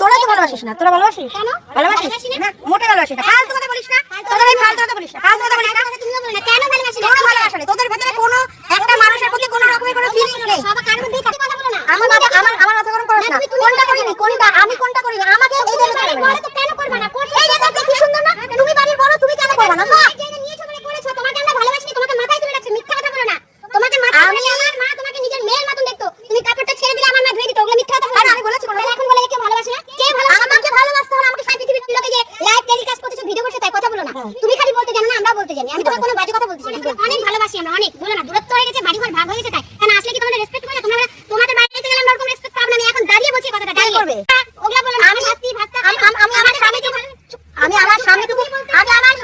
তোরা তো ভালোবাসিস না তোরা ভালোবাসিস? কেন? ভালোবাসিস? না? না মোটে ভালোবাসিস না ফালতু কথা বলিস না তোদের এই ফালতু কথা বলিস না ফালতু কথা বলিস না। তুমিও বলো না কেন ভালোবাসিস? না তোরা ভালোবাসা নেই তোদের ভেতরে কোনো একটা মানুষের প্রতি কোনো রকমের কোনো ফিলিংস নেই। কথা না। আমার আমার আমার মাথা গরম করিস না কোনটা করিনি কোনটা? আমি কোনটা করিনি আমাকে তুমি খালি বলতে জানো না আমরা বলতে জানি। আমি তোমার কোনো বাজে কথা বলতেছি না। অনেক ভালোবাসি আমরা অনেক। বলো না দূরত্ব হয়ে গেছে বাড়ি ঘর ভাগ হয়ে গেছে তাই। কেন আসলে কি তোমাদের রেসপেক্ট করবে তোমরা তোমাদের বাড়ি গেলে গেলাম ওরকম রেসপেক্ট পাবো না। আমি এখন দাঁড়িয়ে বলছি কথাটা দাঁড়িয়ে। করবে? ওগুলা বলো আমি ভাস্তি ভাস্তা আমি আমার স্বামী আমি আমার স্বামীটুকু আগে আমার